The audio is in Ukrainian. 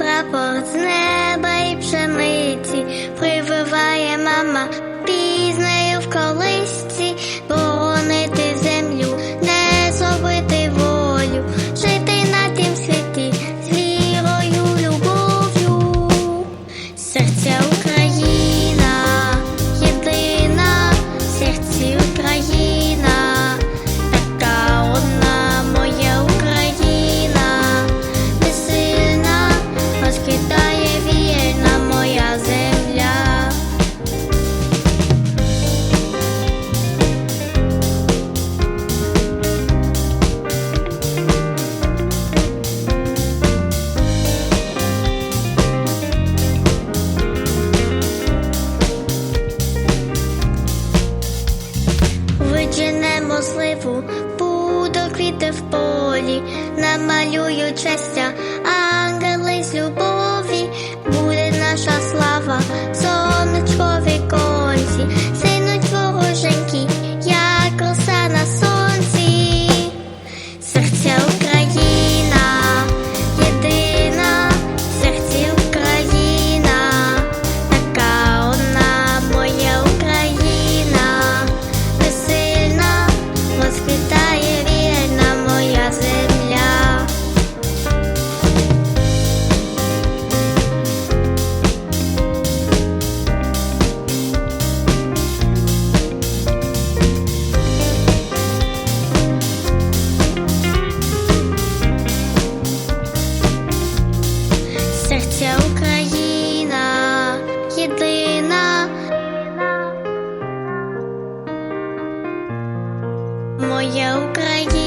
прапор з неба і пшениці прививає мама, пізнаю вколи. намалюють щастя, ангели з любов. моя Україна.